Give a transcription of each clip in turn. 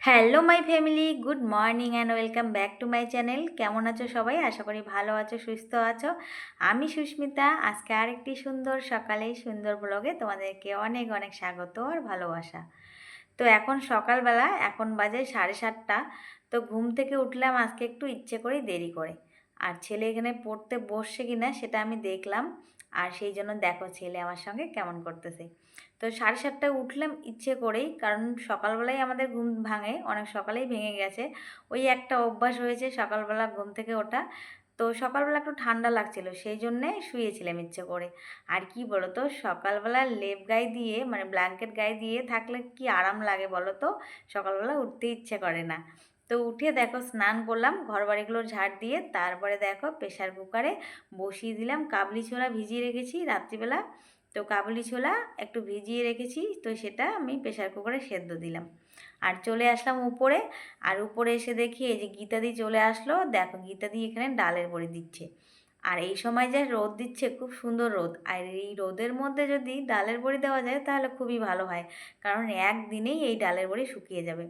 Hello my family good morning and welcome back to my channel কেমন আছো সবাই? আশা করি ভালো আছো, সুস্থ আছো। আমি সুস্মিতা। আজকে আরেকটি সুন্দর সকালে সুন্দর ব্লগে তোমাদেরকে অনেক অনেক স্বাগত আর ভালোবাসা। তো এখন সকালবেলা, এখন বাজে সাড়ে সাতটা। তো ঘুম থেকে উঠলাম আজকে একটু ইচ্ছে করেই দেরি করে। আর ছেলে এখানে পড়তে বসছে কি না সেটা আমি দেখলাম। আর সেই জন্য দেখো ছেলে আমার সঙ্গে কেমন করতেছে। তো সাড়ে সাতটায় উঠলাম ইচ্ছে করেই, কারণ সকালবেলায় আমাদের ঘুম ভাঙে, অনেক সকালেই ভেঙে গেছে। ওই একটা অভ্যাস হয়েছে সকালবেলা ঘুম থেকে ওঠা। তো সকালবেলা একটু ঠান্ডা লাগছিল, সেই জন্যে শুয়েছিলাম ইচ্ছে করে। আর কি বলো তো সকালবেলা লেপ গায়ে দিয়ে মানে ব্ল্যাঙ্কেট গায়ে দিয়ে থাকলে কি আরাম লাগে বলো তো সকালবেলা উঠতে ইচ্ছে করে না। তো উঠে দেখো স্নান করলাম ঘর বাড়িগুলো ঝাড় দিয়ে তারপরে দেখো প্রেশার কুকারে বসিয়ে দিলাম। কাবলি ছোলা ভিজিয়ে রেখেছি রাত্রিবেলা। তো কাবুলি ছোলা একটু ভিজিয়ে রেখেছি, তো সেটা আমি প্রেশার কুকারে সেদ্ধ দিলাম। আর চলে আসলাম উপরে, আর উপরে এসে দেখি এই যে গীতাদি চলে আসলো। দেখো গীতাদি এখানে ডালের বড়ি দিচ্ছে। আর এই সময় যে রোদ দিচ্ছে, খুব সুন্দর রোদ। আর এই রোদের মধ্যে যদি ডালের বড়ি দেওয়া যায়, তাহলে খুবই ভালো হয়। কারণ একদিনেই এই ডালের বড়ি শুকিয়ে যাবে।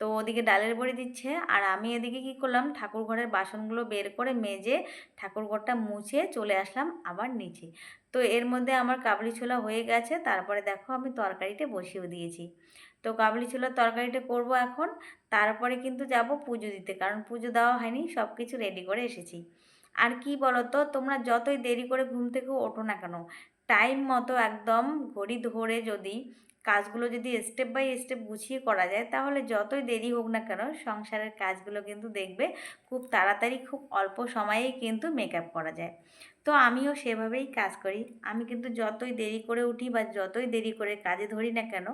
তো ওদিকে ডালের বড়ি দিচ্ছে। আর আমি এদিকে কি করলাম? ঠাকুর ঘরের বাসনগুলো বের করে মেজে ঠাকুর ঘরটা মুছে চলে আসলাম আবার নিচে। তো এর মধ্যে আমার কাবলি ছোলা হয়ে গেছে। তারপরে দেখো আমি তরকারিটা বসিয়েও দিয়েছি। তো কাবলি ছোলার তরকারিটা করব এখন। তারপরে কিন্তু যাব পুজো দিতে। কারণ পুজো দেওয়া হয়নি সব কিছু রেডি করে এসেছি। আর কি বলো তো তোমরা যতই দেরি করে ঘুম থেকে ওঠো না কেন টাইম মতো একদম ঘড়ি ধরে যদি কাজগুলো যদি স্টেপ বাই স্টেপ গুছিয়ে করা যায়, তাহলে যতই দেরি হোক না কেন সংসারের কাজগুলো কিন্তু দেখবে খুব তাড়াতাড়ি, খুব অল্প সময়েই কিন্তু মেকআপ করা যায়। তো আমিও সেভাবেই কাজ করি। আমি কিন্তু যতই দেরি করে উঠি বা যতই দেরি করে কাজে ধরি না কেন,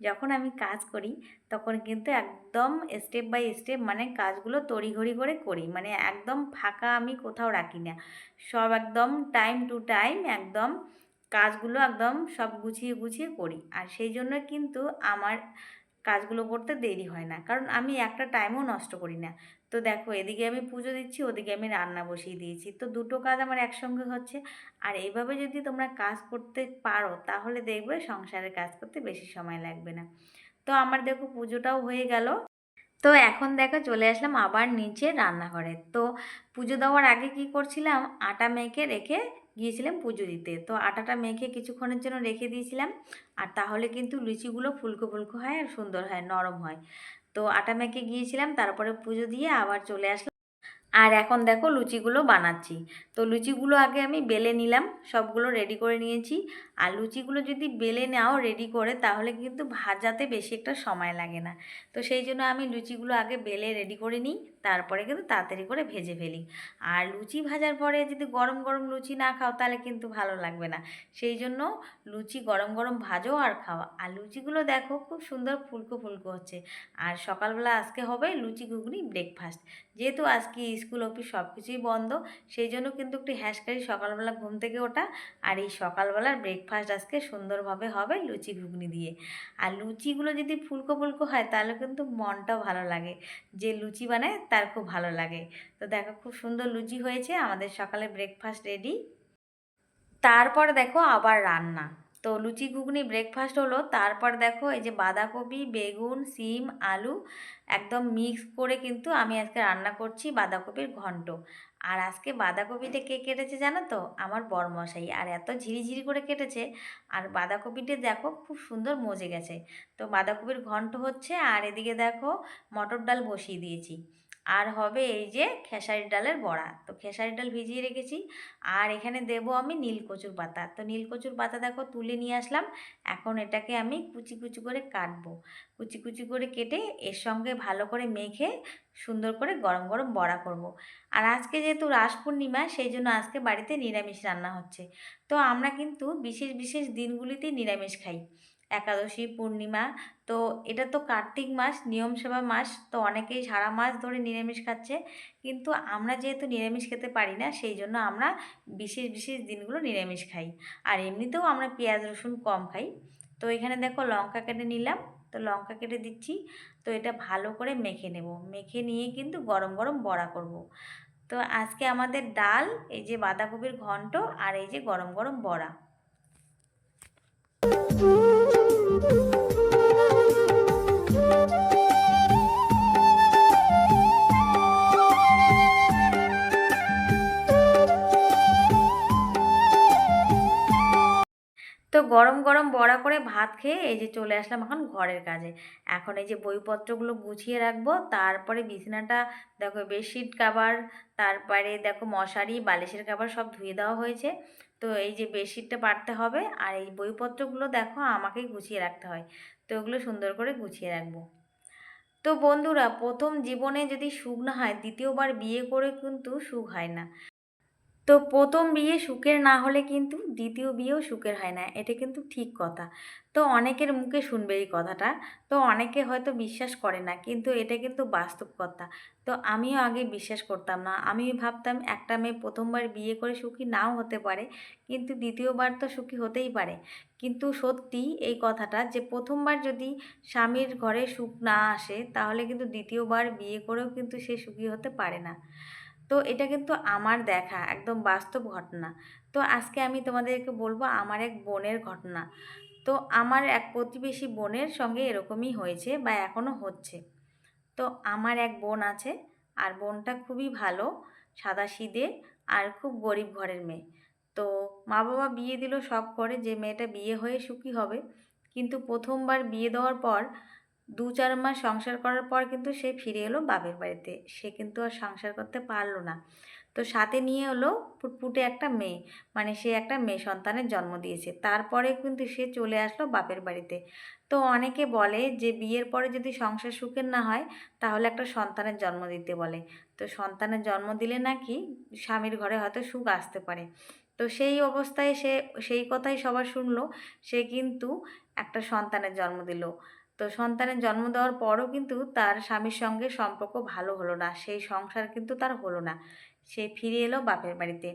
যখন আমি কাজ করি, তখন কিন্তু একদম স্টেপ বাই স্টেপ মানে কাজগুলো তড়িঘড়ি করে করি। মানে একদম ফাঁকা আমি কোথাও রাখি না। সব একদম টাইম টু টাইম একদম কাজগুলো একদম সব গুছিয়ে গুছিয়ে করি। আর সেই জন্য কিন্তু আমার কাজগুলো করতে দেরি হয় না। কারণ আমি একটা টাইমও নষ্ট করি না। তো দেখো, এদিকে আমি পুজো দিচ্ছি, ওদিকে আমি রান্না বসিয়ে দিয়েছি। তো দুটো কাজ আমার একসঙ্গে হচ্ছে। আর এইভাবে যদি তোমরা কাজ করতে পারো, তাহলে দেখবে সংসারের কাজ করতে বেশি সময় লাগবে না। তো আমার দেখো পুজোটাও হয়ে গেল। তো এখন দেখো চলে আসলাম আবার নিচে রান্নাঘরে। তো পুজো দেওয়ার আগে কি করছিলাম, আটা মেখে রেখে গিয়েছিলাম পুজো দিতে। তো আটাটা মেখে কিছুক্ষণের জন্য রেখে দিয়েছিলাম। আর তাহলে কিন্তু লুচিগুলো ফুলকো ফুলকো হয় আর সুন্দর হয়, নরম হয়। তো আটা মেখে গিয়েছিলাম, তারপরে পুজো দিয়ে আবার চলে আসলাম। আর এখন দেখো লুচিগুলো বানাচ্ছি। তো লুচিগুলো আগে আমি বেলে নিলাম, সবগুলো রেডি করে নিয়েছি। আর লুচিগুলো যদি বেলে নাও রেডি করে, তাহলে কিন্তু ভাজাতে বেশি একটা সময় লাগে না। তো সেই জন্য আমি লুচিগুলো আগে বেলে রেডি করে নিই, তারপরে কিন্তু তাড়াতাড়ি করে ভেজে ফেলি। আর লুচি ভাজার পরে যদি গরম গরম লুচি না খাও, তাহলে কিন্তু ভালো লাগবে না। সেই জন্য লুচি গরম গরম ভাজো আর খাওয়া। আর লুচিগুলো দেখো খুব সুন্দর ফুলকো ফুলকো হচ্ছে। আর সকালবেলা আজকে হবে লুচি ঘুগনি ব্রেকফাস্ট যেহেতু আজকে স্কুল অফিস সব কিছুই বন্ধ সেই জন্য কিন্তু একটু হ্যাসকারি সকালবেলা ঘুম থেকে ওঠা আর এই সকালবেলার ব্রেকফাস্ট আজকে সুন্দরভাবে হবে লুচি ঘুগনি দিয়ে। আর লুচিগুলো যদি ফুলকো ফুলকো হয়, তাহলে কিন্তু মনটাও ভালো লাগে। যে লুচি বানায়, তার খুব ভালো লাগে। তো দেখো খুব সুন্দর লুচি হয়েছে, আমাদের সকালে ব্রেকফাস্ট রেডি তারপর দেখো আবার রান্না। তো লুচি ঘুগনি ব্রেকফাস্ট হলো। তারপর দেখো এই যে বাঁধাকপি, বেগুন, সিম, আলু একদম মিক্স করে কিন্তু আমি আজকে রান্না করছি বাঁধাকপির ঘন্ট। আর আজকে বাঁধাকপিটা কে কেটেছে জানো তো? আমার বরমশাই। আর এত ঝিরিঝিরি করে কেটেছে। আর বাঁধাকপিটা দেখো খুব সুন্দর মজে গেছে। তো বাঁধাকপির ঘন্ট হচ্ছে আর এদিকে দেখো মটর ডাল বসিয়ে দিয়েছি। আর হবে এই যে খেসারি ডালের বড়া। তো খেসারি ডাল ভিজিয়ে রেখেছি। আর এখানে দেব আমি নীলকচুর পাতা। তো নীলকচুর পাতা দেখো তুলে নিয়ে আসলাম। এখন এটাকে আমি কুচি কুচি করে কাটবো। কুচি কুচি করে কেটে এর সঙ্গে ভালো করে মেখে সুন্দর করে গরম গরম বড়া করব। আর আজকে যেহেতু রাস পূর্ণিমা, সেই জন্য আজকে বাড়িতে নিরামিষ রান্না হচ্ছে। তো আমরা কিন্তু বিশেষ বিশেষ দিনগুলিতেই নিরামিষ খাই। একাদশী, পূর্ণিমা। তো এটা তো কার্তিক মাস, নিয়ম সেবা মাস, তো অনেকেই সারা মাস ধরে নিরামিষ খাচ্ছে। কিন্তু আমরা যেহেতু নিরামিষ খেতে পারি না, সেই জন্য আমরা বিশেষ বিশেষ দিনগুলো নিরামিষ খাই। আর এমনিতেও আমরা পেঁয়াজ, রসুন কম খাই। তো এখানে দেখো লঙ্কা কেটে নিলাম। তো লঙ্কা কেটে দিচ্ছি। তো এটা ভালো করে মেখে নেব। মেখে নিয়ে কিন্তু গরম গরম বড়া করব। তো আজকে আমাদের ডাল, এই যে বাঁধাকপির ঘন্ট আর এই যে গরম গরম বড়া। বড়া করে ভাত খেয়ে এই যে চলে আসলাম এখন ঘরের কাজে। এখন এই যে বইপত্রগুলো গুছিয়ে রাখব, তারপরে বিছানাটা দেখো বেডশিট কাভার, তারপরে দেখো মশারি, বালিশের কাভার সব ধুয়ে দেওয়া হয়েছে। তো এই যে বেডশিটটা পারতে হবে আর এই বইপত্রগুলো দেখো আমাকেই গুছিয়ে রাখতে হয়। তো ওগুলো সুন্দর করে গুছিয়ে রাখব। তো বন্ধুরা, প্রথম জীবনে যদি সুখ না হয়, দ্বিতীয়বার বিয়ে করে কিন্তু সুখ হয় না। তো প্রথম বিয়ে সুখের না হলে কিন্তু দ্বিতীয় বিয়েও সুখের হয় না, এটা কিন্তু ঠিক কথা। তো অনেকের মুখে শুনবে এই কথাটা, তো অনেকে হয়তো বিশ্বাস করে না, কিন্তু এটা কিন্তু বাস্তব কথা। তো আমিও আগে বিশ্বাস করতাম না, আমি ভাবতাম একটা মেয়ে প্রথমবার বিয়ে করে সুখী নাও হতে পারে, কিন্তু দ্বিতীয়বার তো সুখী হতেই পারে। কিন্তু সত্যি এই কথাটা যে প্রথমবার যদি স্বামীর ঘরে সুখ না আসে, তাহলে কিন্তু দ্বিতীয়বার বিয়ে করেও কিন্তু সে সুখী হতে পারে না। তো এটা কিন্তু আমার দেখা, একদম বাস্তব ঘটনা। তো আজকে আমি তোমাদেরকে বলব আমার এক বোনের ঘটনা। তো আমার এক প্রতিবেশী বোনের সঙ্গে এরকমই হয়েছে বা এখনও হচ্ছে। তো আমার এক বোন আছে আর বোনটা খুবই ভালো সাদাসিধে আর খুব গরিব ঘরের মেয়ে। তো মা বাবা বিয়ে দিল, শখ করে যে মেয়েটা বিয়ে হয়ে সুখী হবে। কিন্তু প্রথমবার বিয়ে দেওয়ার পর দু চার মাস সংসার করার পর কিন্তু সে ফিরে এলো বাপের বাড়িতে। সে কিন্তু আর সংসার করতে পারল না। তো সাথে নিয়ে হলো ফুটফুটে একটা মেয়ে। মানে সে একটা মেয়ে সন্তানের জন্ম দিয়েছে। তারপরে কিন্তু সে চলে আসলো বাপের বাড়িতে। তো অনেকে বলে যে বিয়ের পরে যদি সংসার সুখের না হয়, তাহলে একটা সন্তানের জন্ম দিতে বলে। তো সন্তানের জন্ম দিলে নাকি স্বামীর ঘরে হয়তো সুখ আসতে পারে। তো সেই অবস্থায় সে, সেই কথাই সবার শুনলো। সে কিন্তু একটা সন্তানের জন্ম দিল। তো সন্তানের জন্ম দেওয়ার পরও কিন্তু তার স্বামীর সঙ্গে সম্পর্ক ভালো হলো না, সেই সংসার কিন্তু তার হলো না, সে ফিরে এলো বাপের বাড়িতে।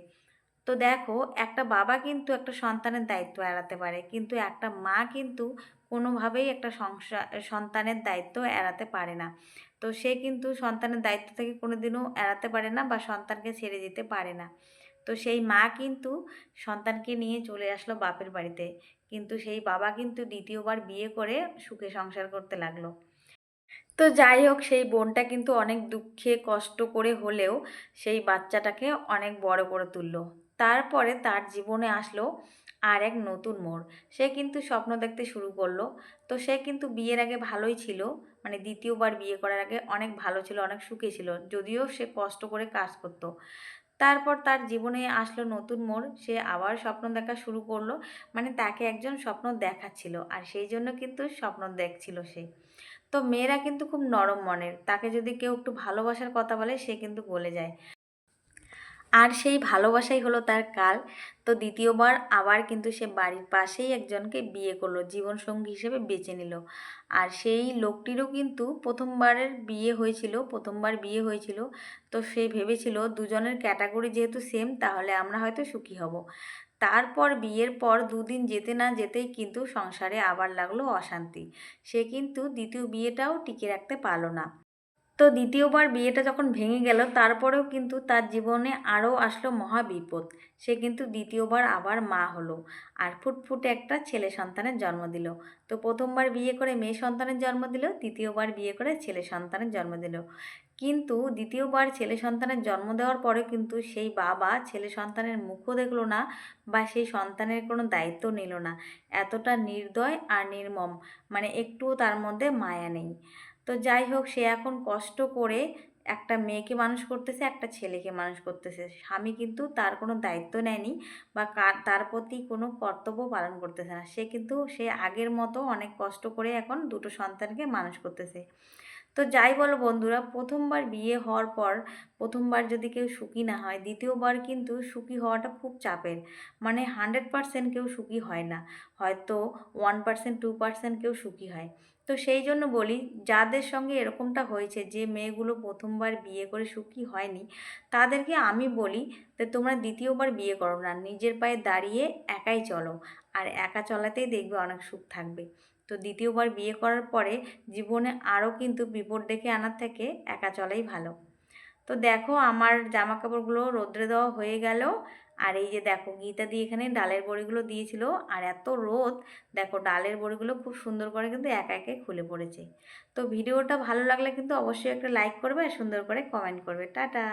তো দেখো, একটা বাবা কিন্তু একটা সন্তানের দায়িত্ব এড়াতে পারে, কিন্তু একটা মা কিন্তু কোনোভাবেই একটা সংসার সন্তানের দায়িত্ব এড়াতে পারে না। তো সে কিন্তু সন্তানের দায়িত্ব থেকে কোনো দিনও এড়াতে পারে না বা সন্তানকে ছেড়ে দিতে পারে না। তো সেই মা কিন্তু সন্তানকে নিয়ে চলে আসলো বাপের বাড়িতে। কিন্তু সেই বাবা কিন্তু দ্বিতীয়বার বিয়ে করে সুখে সংসার করতে লাগল। তো যাই হোক, সেই বোনটা কিন্তু অনেক দুঃখে কষ্ট করে হলেও সেই বাচ্চাটাকে অনেক বড় করে তুললো। তারপরে তার জীবনে আসলো আর এক নতুন মোড়। সে কিন্তু স্বপ্ন দেখতে শুরু করল। তো সে কিন্তু বিয়ের আগে ভালোই ছিল মানে দ্বিতীয়বার বিয়ে করার আগে অনেক ভালো ছিল, অনেক সুখে ছিল, যদিও সে কষ্ট করে কাজ করতো। তারপর তার জীবনে আসলো নতুন মোড়। সে আবার স্বপ্ন দেখা শুরু করল। মানে তাকে একজন স্বপ্ন দেখাচ্ছিল আর সেই জন্য কিন্তু স্বপ্ন দেখছিল সে। তো মেয়েরা কিন্তু খুব নরম মনের। তাকে যদি কেউ একটু ভালোবাসার কথা বলে, সে কিন্তু বলে যায়। আর সেই ভালোবাসাই হলো তার কাল। তো দ্বিতীয়বার আবার কিন্তু সে বাড়ির পাশেই একজনকে বিয়ে করল, জীবনসঙ্গী হিসেবে বেছে নিল। আর সেই লোকটিরও কিন্তু প্রথমবারের বিয়ে হয়েছিল, প্রথমবার বিয়ে হয়েছিল। তো সে ভেবেছিল, দুজনের ক্যাটাগরি যেহেতু সেম তাহলে আমরা হয়তো সুখী হব। তারপর বিয়ের পর দুদিন যেতে না যেতেই কিন্তু সংসারে আবার লাগল অশান্তি। সে কিন্তু দ্বিতীয় বিয়েটাও টিকে রাখতে পারল না। তো দ্বিতীয়বার বিয়েটা যখন ভেঙে গেল, তারপরেও কিন্তু তার জীবনে আরও আসলো মহা বিপদ। সে কিন্তু দ্বিতীয়বার আবার মা হলো আর ফুটফুটে একটা ছেলে সন্তানের জন্ম দিল। তো প্রথমবার বিয়ে করে মেয়ে সন্তানের জন্ম দিল দ্বিতীয়বার বিয়ে করে ছেলে সন্তানের জন্ম দিল। কিন্তু দ্বিতীয়বার ছেলে সন্তানের জন্ম দেওয়ার পরে কিন্তু সেই বাবা ছেলে সন্তানের মুখও দেখল না বা সেই সন্তানের কোনো দায়িত্ব নিল না। এতটা নির্দয় আর নির্মম মানে একটুও তার মধ্যে মায়া নেই। তো যাই হোক, সে এখন কষ্ট করে একটা মেয়েকে মানুষ করতেছে, একটা ছেলেকে মানুষ করতেছে। স্বামী কিন্তু তার কোনো দায়িত্ব নেয়নি বা তার প্রতি কোনো কর্তব্য পালন করতেছে না। সে কিন্তু সে আগের মতো অনেক কষ্ট করে এখন দুটো সন্তানকে মানুষ করতেছে। তো যাই বলো বন্ধুরা, প্রথমবার বিয়ে হওয়ার পর প্রথমবার যদি কেউ সুখী না হয়, দ্বিতীয়বার কিন্তু সুখী হওয়াটা খুব চাপের। মানে হান্ড্রেড পারসেন্ট কেউ সুখী হয় না। হয়তো ওয়ান পার্সেন্ট টু পার্সেন্ট কেউ সুখী হয়। তো সেই জন্য বলি, যাদের সঙ্গে এরকমটা হয়েছে, যে মেয়েগুলো প্রথমবার বিয়ে করে সুখী হয়নি, তাদেরকে আমি বলি যে তোমরা দ্বিতীয়বার বিয়ে করো না। নিজের পায়ে দাঁড়িয়ে একাই চলো। আর একা চলাতেই দেখবে অনেক সুখ থাকবে। তো দ্বিতীয়বার বিয়ে করার পরে জীবনে আরও কিন্তু বিপদ ডেকে আনার থেকে একা চলাই ভালো। তো দেখো আমার জামা কাপড়গুলো রোদ্রে দেওয়া হয়ে গেল। আর এই যে দেখো গীতা দিয়ে এখানে ডালের বড়িগুলো দিয়েছিল। আর এত রোদ, দেখো ডালের বড়িগুলো খুব সুন্দর করে কিন্তু একা একে খুলে পড়েছে। তো ভিডিওটা ভালো লাগলে কিন্তু অবশ্যই একটা লাইক করবে আর সুন্দর করে কমেন্ট করবে। টাটা!